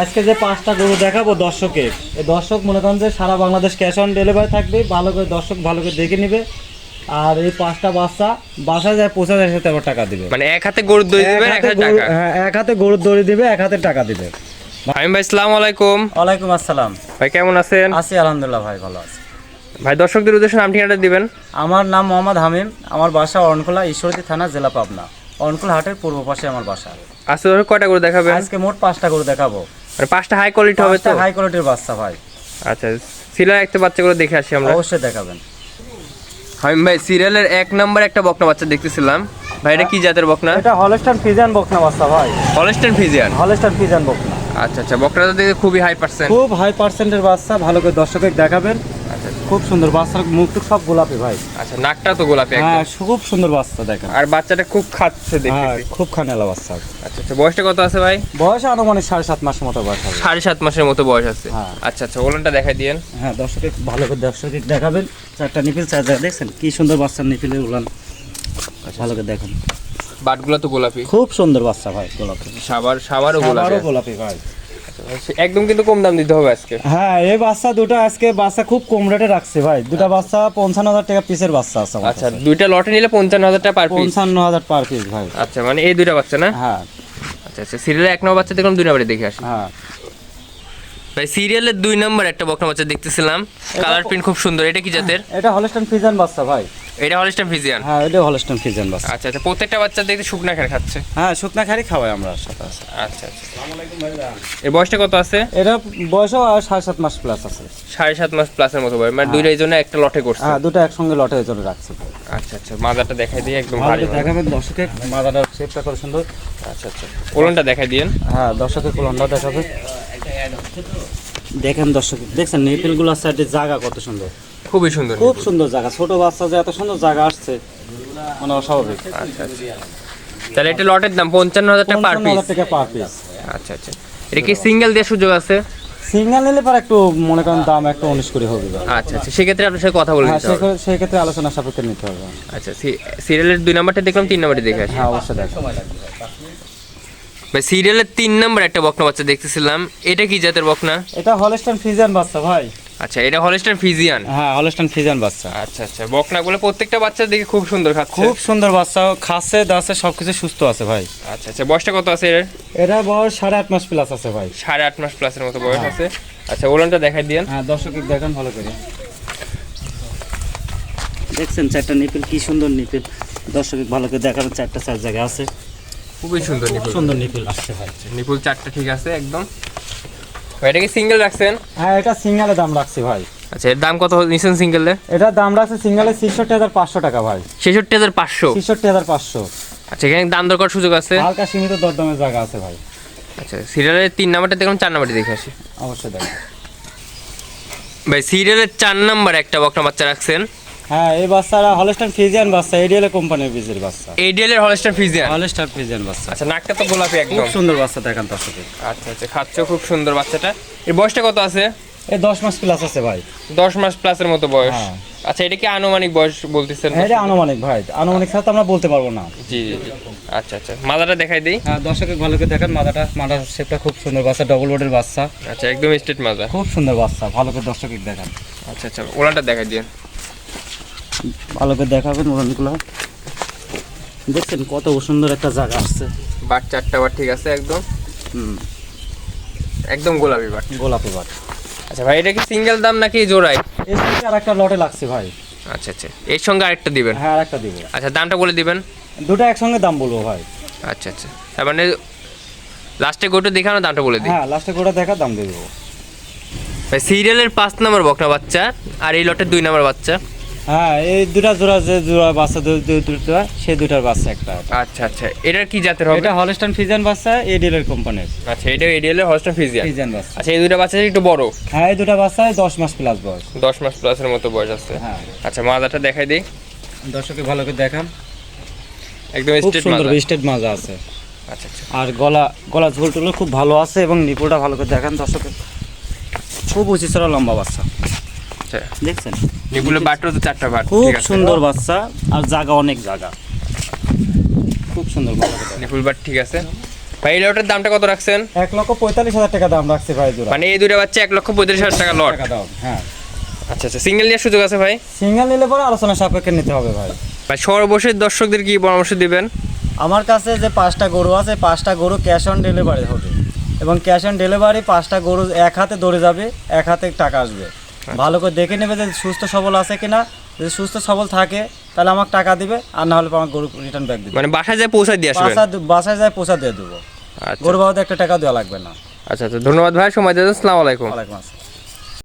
আজকে যে পাঁচটা গরু দেখাবো দর্শকের এই দর্শক মনে করেন যে সারা বাংলাদেশ ক্যাশ অন ডেলিভারি থাকবে ভালো করে দর্শক ভালো করে দেখে নিবে। আর এই পাঁচটা বাচ্চা বাসা যায় পৌঁছা যায় সাথে আবার টাকা দিবে। মানে এক হাতে গরুর দই দিবে এক হাতে টাকা। হ্যাঁ এক হাতে গরুর দড়ি দিবে এক হাতে টাকা দিবে। ভাই ভাই আসসালামু আলাইকুম। ওয়ালাইকুম আসসালাম। ভাই কেমন আছেন? আছি আলহামদুলিল্লাহ ভাই ভালো আছি। ভাই দর্শকদের উদ্দেশ্যে নাম ঠিকানাটা দিবেন। আমার নাম মোহাম্মদ হামিম আমার বাসা অরণখোলা ঈশ্বরদী থানা জেলা পাবনা। অরণখোলা হাটের পূর্ব পাশে আমার বাসা। আজকে কয়টা করে দেখাবেন? আজকে মোট পাঁচটা গরু দেখাবো। মানে পাঁচটা হাই কোয়ালিটি হবে তো? হাই কোয়ালিটির বাচ্চা ভাই। আচ্ছা সিলার একটা বাচ্চাগুলো দেখে আসি আমরা। অবশ্যই দেখাবেন। হামিম ভাই সিরিয়ালের এক নম্বর একটা বকনা বাচ্চা দেখতেছিলাম। ভাই এটা কি জাতের বকনা? এটা হলস্টার ফিজিয়ান বকনা বাচ্চা ভাই। হলস্টার ফিজিয়ান হলস্টার ফিজিয়ান বকনা। আচ্ছা আচ্ছা বকনাটা দেখে খুবই হাই পার্সেন্ট খুব হাই পার্সেন্টের বাচ্চা ভালো করে দর্শকদের দেখাবেন। খুব সুন্দর বাচ্চার মুখটুক সব গোলাপি ভাই। আচ্ছা নাকটা তো গোলাপি হ্যাঁ খুব সুন্দর বাচ্চা দেখেন। আর বাচ্চাটা খুব খাচ্ছে হ্যাঁ দেখতেছি খুব খানেলা বাচ্চা। আচ্ছা আচ্ছা বয়সটা কত আছে ভাই? বয়স আনুমানিক সাড়ে সাত মাসের মতো বয়স হবে। সাড়ে সাত মাসের মতো বয়স আছে। হ্যাঁ। আচ্ছা আচ্ছা ওলনটা দেখাই দিয়েন। হ্যাঁ দর্শকে ভালো করে দর্শকে দেখাবেন। চারটা নিপিল চার জায়গা দেখছেন? কি সুন্দর বাচ্চার নিপিলের উলান। ভালো করে দেখেন। বাটগুলো তো গোলাপি। খুব সুন্দর বাচ্চা ভাই গোলাপি। সাবার সাবারও গোলাপি গোলাপি ভাই। একদম কিন্তু কম দাম দিতে হবে আজকে। হ্যাঁ এই বাচ্চা দুটো আজকে বাচ্চা খুব কম রেটে রাখছে ভাই। দুটা বাচ্চা পঞ্চান্ন হাজার টাকা পিসের বাচ্চা আছে আচ্ছা। দুইটা লটে নিলে পঞ্চান্ন হাজার টাকা পার পিস পঞ্চান্ন হাজার পার পিস ভাই। আচ্ছা মানে এই দুইটা বাচ্চা না? হ্যাঁ। আচ্ছা আচ্ছা সিরিয়ালে এক নম্বর বাচ্চা দেখলাম দুই নম্বরে দেখে আসি। হ্যাঁ। ভাই সিরিয়ালের দুই নম্বর একটা বকনা বাচ্চা দেখতেছিলাম। কালার প্রিন্ট খুব সুন্দর। এটা কি জাতের? এটা হলস্টান ফিজান বাচ্চা ভাই। এটা হলিস্টান ফিজিয়ান হ্যাঁ এটা হলস্টান ফিজান বাচ্চা আচ্ছা আচ্ছা প্রত্যেকটা বাচ্চা দেখতে শুকনা খেয়ে খাচ্ছে? হ্যাঁ শুকনা খারি খাওয়াই আমরা সাথে আচ্ছা আচ্ছা। এর বয়সটা কত আছে? এটা বয়সও আর সাড়ে সাত মাস প্লাস আছে। সাড়ে সাত মাস প্লাসের মতো বয়স। মানে দুইটা এই জন্য একটা লটে করছে। হ্যাঁ দুটো একসঙ্গে লটের জন্য রাখছে। আচ্ছা আচ্ছা মাজাটা দেখাই দিয়ে একদম ভালো ভারী দেখাবেন দর্শকের মাদাটা শেপটা করে সুন্দর। আচ্ছা আচ্ছা। ওলনটা দেখাই দিয়েন। হ্যাঁ দর্শকের কোলনটা দেখাবে দেখেন দর্শক দেখছেন নেপিলগুলো সাইডে জায়গা কত সুন্দর। খুবই সুন্দর খুব সুন্দর জায়গা। ছোট বাচ্চা যে এত সুন্দর জায়গা আসছে মানে অস্বাভাবিক। আচ্ছা আচ্ছা। তাহলে এটা লটের দাম পঞ্চান্ন হাজার টাকা পার পিস টাকা পার পিস আচ্ছা আচ্ছা। এটা কি সিঙ্গেল দেওয়ার সুযোগ আছে? সিঙ্গেল নিলে পর একটু মনে করেন দাম একটু উনিশ করে হবে আচ্ছা আচ্ছা। সেক্ষেত্রে আপনার সাথে কথা বলে হ্যাঁ হবে। সেক্ষেত্রে- আলোচনা সাপেক্ষে নিতে হবে। আচ্ছা সিরিয়ালের দুই নাম্বারটা দেখলাম তিন নাম্বারটা দেখে আসি। হ্যাঁ অবশ্যই দেখো। ভাই সিরিয়ালের তিন নাম্বার একটা বকনা বাচ্চা দেখতেছিলাম। এটা কি জাতের বকনা? এটা হলস্টান ফিজান বাচ্চা ভাই। আচ্ছা এটা হলিস্টার ফিজিয়ান হ্যাঁ হলস্টান ফিজান বাচ্চা। আচ্ছা আচ্ছা বকনাগুলো প্রত্যেকটা বাচ্চা দেখে খুব সুন্দর খাচ্ছে। খুব সুন্দর বাচ্চা খাচ্ছে দাচ্ছে সব কিছু সুস্থ আছে ভাই। আচ্ছা আচ্ছা বয়সটা কত আছে এর? এটা বয়স সাড়ে আট মাস প্লাস আছে ভাই। সাড়ে আট মাস প্লাসের মতো বয়স আছে। আচ্ছা ওলনটা দেখাই দিয়েন। হ্যাঁ দর্শক দেখেন ভালো করে। দেখছেন চারটা নিপিল কি সুন্দর নিপিল। দর্শক ভালো করে দেখাবেন চারটা চার জায়গায় আছে। খুবই সুন্দর নিপুল সুন্দর নিপুল আসছে ভাই। নিপুল চারটা ঠিক আছে একদম। ভাই, এটা কি সিঙ্গেল রাখছেন? হ্যাঁ এটা সিঙ্গেলের দাম রাখছি ভাই। আচ্ছা এর দাম কত নিছেন সিঙ্গেলে এটা দাম রাখছে সিঙ্গালে ছেষট্টি হাজার পাঁচশো টাকা ভাই। ছেষট্টি হাজার পাঁচশো? ছেষট্টি হাজার পাঁচশো। আচ্ছা এখানে দাম দরকার সুযোগ আছে? হালকা সীমিত দরদামের জায়গা আছে ভাই। আচ্ছা সিরিয়ালের তিন নাম্বারটা দেখলাম চার নাম্বারটা দেখে আসি। অবশ্যই দেখেন। ভাই সিরিয়ালের চার নাম্বার একটা বকনা বাচ্চা রাখছেন। হ্যাঁ এই বাচ্চারা ফিজিয়ান বাচ্চা এডিএল কোম্পানির বীজের বাচ্চা। এডিএল এর ফিজিয়ান ফিজিয়ান বাচ্চা। আচ্ছা নাকটা তো গোলাপি খুব একদম সুন্দর বাচ্চা দেখেন দর্শকের আচ্ছা আচ্ছা খাচ্ছে খুব সুন্দর বাচ্চাটা। এর বয়সটা কত আছে? এই দশ মাস প্লাস আছে ভাই। দশ মাস প্লাসের মতো বয়স। হ্যাঁ। আচ্ছা এটা কি আনুমানিক বয়স বলতেছেন? হ্যাঁ এটা আনুমানিক ভাই। আনুমানিক ছাড়া তো আমরা বলতে পারব না। জি। আচ্ছা আচ্ছা মাদাটা দেখাই দিই। হ্যাঁ দর্শকের ভালো করে দেখেন মাদাটা মাদার শেপটা খুব সুন্দর বাচ্চা ডবল বোর্ডের বাচ্চা। আচ্ছা একদম স্টেট মাজা খুব সুন্দর বাচ্চা ভালো করে দর্শকের দেখেন। আচ্ছা আচ্ছা ওলানটা দেখাই দিন ভালো করে দেখাবেন উড়ানগুলো। দেখছেন কত সুন্দর একটা জায়গা আসছে। বাট চারটা বার ঠিক আছে একদম। হুম। একদম গোলাপি বাট। গোলাপি বাট। আচ্ছা ভাই এটা কি সিঙ্গেল দাম নাকি জোড়াই এর সাথে আর একটা লটে লাগছে ভাই। আচ্ছা আচ্ছা। এর সঙ্গে আরেকটা দিবেন? হ্যাঁ আর একটা দিব আচ্ছা দামটা বলে দিবেন। দুটো একসঙ্গে দাম বলব ভাই। আচ্ছা আচ্ছা। তার মানে লাস্টে গোটা দেখানো দামটা বলে দিই। হ্যাঁ লাস্টে গোটা দেখা দাম দিয়ে দেবো। ভাই সিরিয়ালের পাঁচ নম্বর বকনা বাচ্চা আর এই লটের দুই নম্বর বাচ্চা। হ্যাঁ এই দুটা জোড়া যে জোড়া বাচ্চা দুটা সেই দুটার বাচ্চা একটা আচ্ছা আচ্ছা। এটার কি জাতের হবে? এটা হলস্টান ফিজান বাচ্চা এই ডিলের কোম্পানির আচ্ছা এটা এডিএল এর হলস্টার ফিজিয়ান ফিজান বাচ্চা আচ্ছা এই দুটো বাচ্চা একটু বড়? হ্যাঁ এই দুটা বাচ্চা দশ মাস প্লাস বয়স। দশ মাস প্লাসের মতো বয়স আছে। হ্যাঁ। আচ্ছা মাদাটা দেখাই দিই। দর্শকে ভালো করে দেখান। একদম খুব স্ট্রেট সুন্দর স্টেট মাজা আছে। আচ্ছা আচ্ছা। আর গলা গলা ঝোল খুব ভালো আছে এবং নিপুলটা ভালো করে দেখান দর্শকে খুব উঁচু চড়া লম্বা বাচ্চা আচ্ছা। দেখছেন? নিপুলের বাটরও তো চারটা বাট খুব সুন্দর বাচ্চা আর জায়গা অনেক জায়গা খুব সুন্দর করে নিপুল বাট ঠিক আছে। ভাই এই লটের দামটা কত রাখছেন? এক লক্ষ পঁয়তাল্লিশ হাজার টাকা দাম রাখছে ভাই জোড়া। মানে এই দুইটা বাচ্চা এক লক্ষ পঁয়ত্রিশ হাজার টাকা লট। টাকা দাম হ্যাঁ। আচ্ছা আচ্ছা। সিঙ্গেল নেওয়ার সুযোগ আছে ভাই? সিঙ্গেল নিলে পরে আলোচনা সাপেক্ষে নিতে হবে ভাই। ভাই সর্বশেষ দর্শকদের কি পরামর্শ দিবেন? আমার কাছে যে পাঁচটা গরু আছে পাঁচটা গরু ক্যাশ অন ডেলিভারি হবে। এবং ক্যাশ অন ডেলিভারি পাঁচটা গরু এক হাতে দৌড়ে যাবে এক হাতে টাকা আসবে। ভালো করে দেখে নেবে যে সুস্থ সবল আছে কিনা। যদি সুস্থ সবল থাকে তাহলে আমাকে টাকা দিবে আর না হলে আমার গরু রিটার্ন ব্যাক দিবে। মানে বাসায় যায় পৌঁছা দিয়ে আসবে? বাসা বাসায় যায় পৌঁছা দিয়ে দেবো। আচ্ছা। গরু বাবদ একটা টাকা দেওয়া লাগবে না। আচ্ছা আচ্ছা ধন্যবাদ ভাই সময় দিয়ে আসসালামু আলাইকুম। ওয়ালাইকুম আসসালাম।